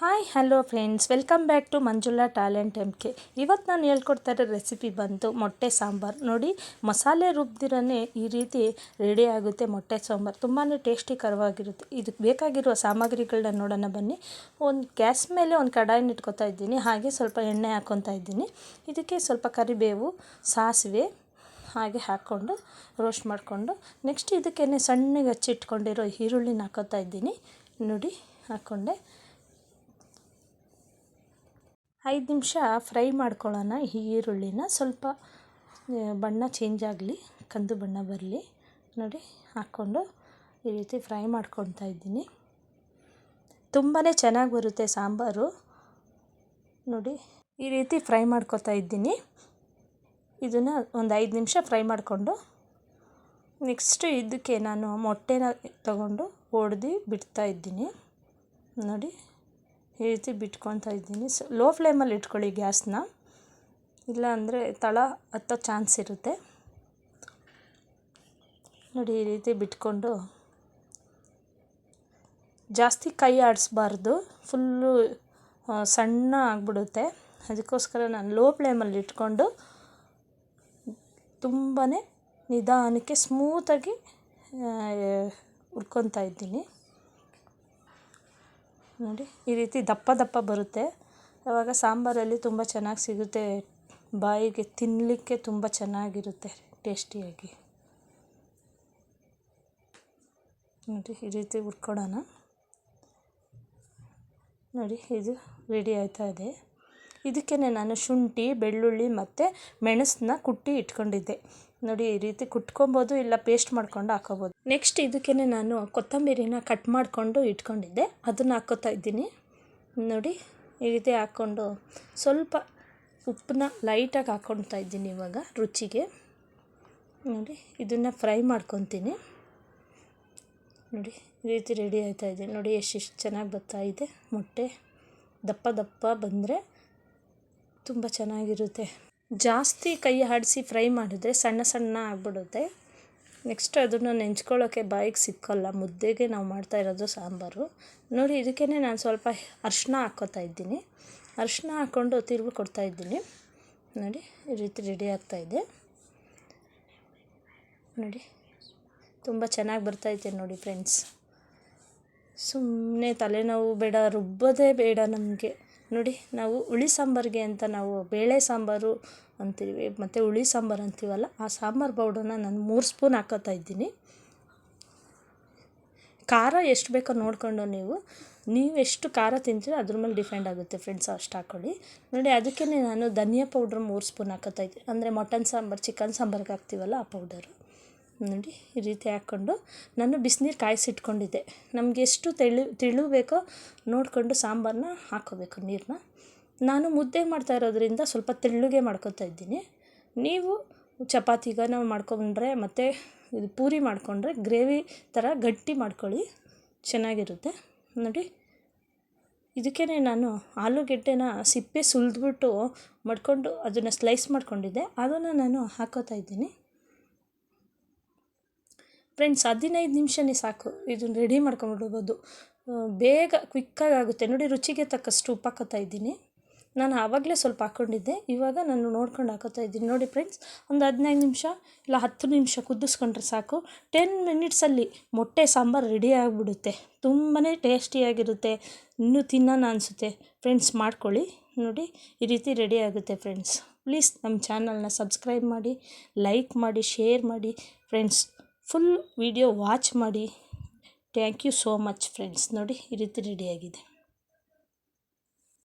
Hi hello friends welcome back to Manjula talent M K ಇವತ್ತು ನಾನು ಹೇಳ್ಕೊಡ್ತಾ ಇರೋ ರೆಸಿಪಿ ಬಂತು ಮೊಟ್ಟೆ ಸಾಂಬಾರು. ನೋಡಿ, ಮಸಾಲೆ ರುಬ್ಬದಿರೋನೇ ಈ ರೀತಿ ರೆಡಿ ಆಗುತ್ತೆ ಮೊಟ್ಟೆ ಸಾಂಬಾರು. ತುಂಬಾ ಟೇಸ್ಟಿಕರವಾಗಿರುತ್ತೆ ಇದಕ್ಕೆ ಬೇಕಾಗಿರುವ ಸಾಮಗ್ರಿಗಳನ್ನ ನೋಡೋಣ ಬನ್ನಿ. ಒಂದು ಗ್ಯಾಸ್ ಮೇಲೆ ಒಂದು ಕಡಾಯಿನ ಇಟ್ಕೊತಾ ಇದ್ದೀನಿ. ಹಾಗೆ ಸ್ವಲ್ಪ ಎಣ್ಣೆ ಹಾಕ್ಕೊತಾ ಇದ್ದೀನಿ. ಇದಕ್ಕೆ ಸ್ವಲ್ಪ ಕರಿಬೇವು, ಸಾಸಿವೆ, ಹಾಗೆ ಹಾಕ್ಕೊಂಡು ರೋಸ್ಟ್ ಮಾಡಿಕೊಂಡು ನೆಕ್ಸ್ಟ್ ಇದಕ್ಕೇನೆ ಸಣ್ಣಗೆ ಹಚ್ಚಿಟ್ಕೊಂಡಿರೋ ಈರುಳ್ಳಿನ ಹಾಕೋತಾ ಇದ್ದೀನಿ. ನೋಡಿ ಹಾಕ್ಕೊಂಡೆ ಐದು ನಿಮಿಷ ಫ್ರೈ ಮಾಡ್ಕೊಳ್ಳೋಣ ಈ ಈರುಳ್ಳಿನ. ಸ್ವಲ್ಪ ಬಣ್ಣ ಚೇಂಜ್ ಆಗಲಿ, ಕಂದು ಬಣ್ಣ ಬರಲಿ. ನೋಡಿ, ಹಾಕ್ಕೊಂಡು ಈ ರೀತಿ ಫ್ರೈ ಮಾಡ್ಕೊತಾ ಇದ್ದೀನಿ. ತುಂಬಾ ಚೆನ್ನಾಗಿ ಬರುತ್ತೆ ಸಾಂಬಾರು. ನೋಡಿ, ಈ ರೀತಿ ಫ್ರೈ ಮಾಡ್ಕೊತಾ ಇದ್ದೀನಿ. ಇದನ್ನು ಒಂದು ಐದು ನಿಮಿಷ ಫ್ರೈ ಮಾಡಿಕೊಂಡು, ನೆಕ್ಸ್ಟು ಇದಕ್ಕೆ ನಾನು ಮೊಟ್ಟೆನ ತಗೊಂಡು ಒಡೆದು ಬಿಡ್ತಾ ಇದ್ದೀನಿ. ನೋಡಿ. ಈ ರೀತಿ ಬಿಟ್ಕೊತಾ ಇದ್ದೀನಿ ಸೊ ಲೋ ಫ್ಲೇಮಲ್ಲಿ ಇಟ್ಕೊಳ್ಳಿ ಗ್ಯಾಸ್ನ. ಇಲ್ಲ ಅಂದರೆ ತಳ ಹತ್ತೋ ಚಾನ್ಸ್ ಇರುತ್ತೆ. ನೋಡಿ, ಈ ರೀತಿ ಬಿಟ್ಕೊಂಡು ಜಾಸ್ತಿ ಕೈ ಆಡಿಸ್ಬಾರ್ದು. ಫುಲ್ಲು ಸಣ್ಣ ಆಗಿಬಿಡುತ್ತೆ. ಅದಕ್ಕೋಸ್ಕರ ನಾನು ಲೋ ಫ್ಲೇಮಲ್ಲಿ ಇಟ್ಕೊಂಡು ತುಂಬಾ ನಿಧಾನಕ್ಕೆ ಸ್ಮೂತಾಗಿ ಹುರ್ಕೊತಾ ಇದ್ದೀನಿ. ನೋಡಿ, ಈ ರೀತಿ ದಪ್ಪ ದಪ್ಪ ಬರುತ್ತೆ. ಆವಾಗ ಸಾಂಬಾರಲ್ಲಿ ತುಂಬ ಚೆನ್ನಾಗಿ ಸಿಗುತ್ತೆ, ಬಾಯಿಗೆ ತಿನ್ನಲಿಕ್ಕೆ ತುಂಬ ಚೆನ್ನಾಗಿರುತ್ತೆ, ಟೇಸ್ಟಿಯಾಗಿ. ನೋಡಿ, ಈ ರೀತಿ ಹುರ್ಕೊಳೋಣ ನೋಡಿ, ಇದು ರೆಡಿ ಆಯ್ತಾ ಇದೆ. ಇದಕ್ಕೆ ನಾನು ಶುಂಠಿ, ಬೆಳ್ಳುಳ್ಳಿ ಮತ್ತು ಮೆಣಸನ್ನ ಕುಟ್ಟಿ ಇಟ್ಕೊಂಡಿದ್ದೆ. ನೋಡಿ, ಈ ರೀತಿ ಕುಟ್ಕೊಬೋದು ಇಲ್ಲ ಪೇಸ್ಟ್ ಮಾಡ್ಕೊಂಡು ಹಾಕೋಬೋದು. ನೆಕ್ಸ್ಟ್ ಇದಕ್ಕೆ ನಾನು ಕೊತ್ತಂಬರಿನ ಕಟ್ ಮಾಡಿಕೊಂಡು ಇಟ್ಕೊಂಡಿದ್ದೆ. ಅದನ್ನು ಹಾಕೋತಾ ಇದ್ದೀನಿ. ನೋಡಿ, ಈ ರೀತಿ ಹಾಕ್ಕೊಂಡು ಸ್ವಲ್ಪ ಉಪ್ಪನ್ನ ಲೈಟಾಗಿ ಹಾಕ್ಕೊಳ್ತಾ ಇದ್ದೀನಿ ಇವಾಗ ರುಚಿಗೆ. ನೋಡಿ, ಇದನ್ನು ಫ್ರೈ ಮಾಡ್ಕೊತೀನಿ. ನೋಡಿ, ಈ ರೀತಿ ರೆಡಿ ಆಯ್ತಾ ಇದೆ. ನೋಡಿ, ಎಷ್ಟೆಷ್ಟು ಚೆನ್ನಾಗಿ ಬರ್ತಾ ಇದೆ. ಮೊಟ್ಟೆ ದಪ್ಪ ದಪ್ಪ ಬಂದರೆ ತುಂಬ ಚೆನ್ನಾಗಿರುತ್ತೆ. ಜಾಸ್ತಿ ಕೈ ಆಡಿಸಿ ಫ್ರೈ ಮಾಡಿದ್ರೆ ಸಣ್ಣ ಸಣ್ಣ ಆಗಿಬಿಡುತ್ತೆ. ನೆಕ್ಸ್ಟ್ ಅದನ್ನು ನೆಂಚ್ಕೊಳ್ಳೋಕ್ಕೆ ಬಾಯಿಗೆ ಸಿಕ್ಕೋಲ್ಲ. ಮುದ್ದೆಗೆ ನಾವು ಮಾಡ್ತಾ ಇರೋದು ಸಾಂಬಾರು. ನೋಡಿ ಇದಕ್ಕೇ ನಾನು ಸ್ವಲ್ಪ ಅರಿಶಿನ ಹಾಕೋತಾ ಇದ್ದೀನಿ. ಅರಿಶಿನ ಹಾಕ್ಕೊಂಡು ತಿರುಗಿ ಕೊಡ್ತಾಯಿದ್ದೀನಿ ನೋಡಿ, ಈ ರೀತಿ ರೆಡಿ ಆಗ್ತಾಯಿದೆ ನೋಡಿ, ತುಂಬ ಚೆನ್ನಾಗಿ ಬರ್ತೈತೆ ನೋಡಿ ಫ್ರೆಂಡ್ಸ್ ಸುಮ್ಮನೆ ತಲೆನೋವು ಬೇಡ, ರುಬ್ಬೋದೇ ಬೇಡ ನಮಗೆ. ನೋಡಿ, ನಾವು ಹುಳಿ ಸಾಂಬಾರಿಗೆ ಅಂತ ನಾವು ಬೇಳೆ ಸಾಂಬಾರು ಅಂತೀವಿ, ಮತ್ತು ಹುಳಿ ಸಾಂಬಾರು ಅಂತೀವಲ್ಲ, ಆ ಸಾಂಬಾರು ಪೌಡರ್ನ ನಾನು ಮೂರು ಸ್ಪೂನ್ ಹಾಕೋತಾ ಇದ್ದೀನಿ. ಖಾರ ಎಷ್ಟು ಬೇಕೋ ನೋಡಿಕೊಂಡು ನೀವು ನೀವು ಎಷ್ಟು ಖಾರ ತಿಂತೀರೋ ಅದ್ರ ಮೇಲೆ ಡಿಪೆಂಡ್ ಆಗುತ್ತೆ ಫ್ರೆಂಡ್ಸ್, ಅಷ್ಟು ಹಾಕ್ಕೊಳ್ಳಿ ನೋಡಿ ಅದಕ್ಕೇ ನಾನು ಧನಿಯಾ ಪೌಡ್ರ್ ಮೂರು ಸ್ಪೂನ್ ಹಾಕೋತಾ ಇದ್ದೀನಿ. ಅಂದರೆ ಮಟನ್ ಸಾಂಬಾರು, ಚಿಕನ್ ಸಾಂಬಾರ್ಗೆ ಹಾಕ್ತೀವಲ್ಲ ಆ ಪೌಡರು. ನೋಡಿ ಈ ರೀತಿ ಹಾಕ್ಕೊಂಡು ನಾನು ಬಿಸಿನೀರು ಕಾಯಿಸಿಟ್ಕೊಂಡಿದ್ದೆ. ನಮಗೆ ಎಷ್ಟು ತೆಳು ಬೇಕೋ ನೋಡಿಕೊಂಡು ಸಾಂಬಾರನ್ನ ಹಾಕ್ಕೋಬೇಕು ನೀರನ್ನ ನಾನು ಮುದ್ದೆ ಮಾಡ್ತಾ ಇರೋದ್ರಿಂದ ಸ್ವಲ್ಪ ತೆಳ್ಳಗೆ ಮಾಡ್ಕೊತಾ ಇದ್ದೀನಿ. ನೀವು ಚಪಾತಿಗ ನಾವು ಮಾಡ್ಕೊಂಡ್ರೆ ಮತ್ತು ಇದು ಪೂರಿ ಮಾಡಿಕೊಂಡ್ರೆ ಗ್ರೇವಿ ಥರ ಗಟ್ಟಿ ಮಾಡ್ಕೊಳ್ಳಿ, ಚೆನ್ನಾಗಿರುತ್ತೆ. ನೋಡಿ ಇದಕ್ಕೇ ನಾನು ಆಲೂಗೆಡ್ಡೆನ ಸಿಪ್ಪೆ ಸುಲಿದ್ಬಿಟ್ಟು ಮಾಡಿಕೊಂಡು ಅದನ್ನು ಸ್ಲೈಸ್ ಮಾಡ್ಕೊಂಡಿದ್ದೆ. ಅದನ್ನು ನಾನು ಹಾಕೋತಾ ಇದ್ದೀನಿ. ಫ್ರೆಂಡ್ಸ್, ಹದಿನೈದು ನಿಮಿಷನೇ ಸಾಕು. ಇದನ್ನು ರೆಡಿ ಮಾಡ್ಕೊಂಡ್ಬಿಡ್ಬೋದು. ಬೇಗ ಕ್ವಿಕ್ಕಾಗಿ ಆಗುತ್ತೆ. ನೋಡಿ, ರುಚಿಗೆ ತಕ್ಕಷ್ಟು ಉಪ್ಪು ಹಾಕೋತಾ ಇದ್ದೀನಿ. ನಾನು ಆವಾಗಲೇ ಸ್ವಲ್ಪ ಹಾಕ್ಕೊಂಡಿದ್ದೆ. ಇವಾಗ ನಾನು ನೋಡ್ಕೊಂಡು ಹಾಕೋತಾ ಇದ್ದೀನಿ. ನೋಡಿ ಫ್ರೆಂಡ್ಸ್, ಒಂದು ಹದಿನೈದು ನಿಮಿಷ ಇಲ್ಲ ಹತ್ತು ನಿಮಿಷ ಕುದಿಸ್ಕೊಂಡ್ರೆ ಸಾಕು. ಟೆನ್ ಮಿನಿಟ್ಸಲ್ಲಿ ಮೊಟ್ಟೆ ಸಾಂಬಾರು ರೆಡಿ ಆಗಿಬಿಡುತ್ತೆ. ತುಂಬಾ ಟೇಸ್ಟಿಯಾಗಿರುತ್ತೆ ಇನ್ನೂ ತಿನ್ನೋಣ ಅನಿಸುತ್ತೆ. ಫ್ರೆಂಡ್ಸ್, ಮಾಡ್ಕೊಳ್ಳಿ. ನೋಡಿ, ಈ ರೀತಿ ರೆಡಿ ಆಗುತ್ತೆ ಫ್ರೆಂಡ್ಸ್. ಪ್ಲೀಸ್, ನಮ್ಮ ಚಾನಲ್ನ ಸಬ್ಸ್ಕ್ರೈಬ್ ಮಾಡಿ ಲೈಕ್ ಮಾಡಿ ಶೇರ್ ಮಾಡಿ. ಫ್ರೆಂಡ್ಸ್ ಫುಲ್ ವಿಡಿಯೋ ವಾಚ್ ಮಾಡಿ. Thank you so much friends ನೋಡಿ ಈ ರೀತಿ ರೆಡಿಯಾಗಿದೆ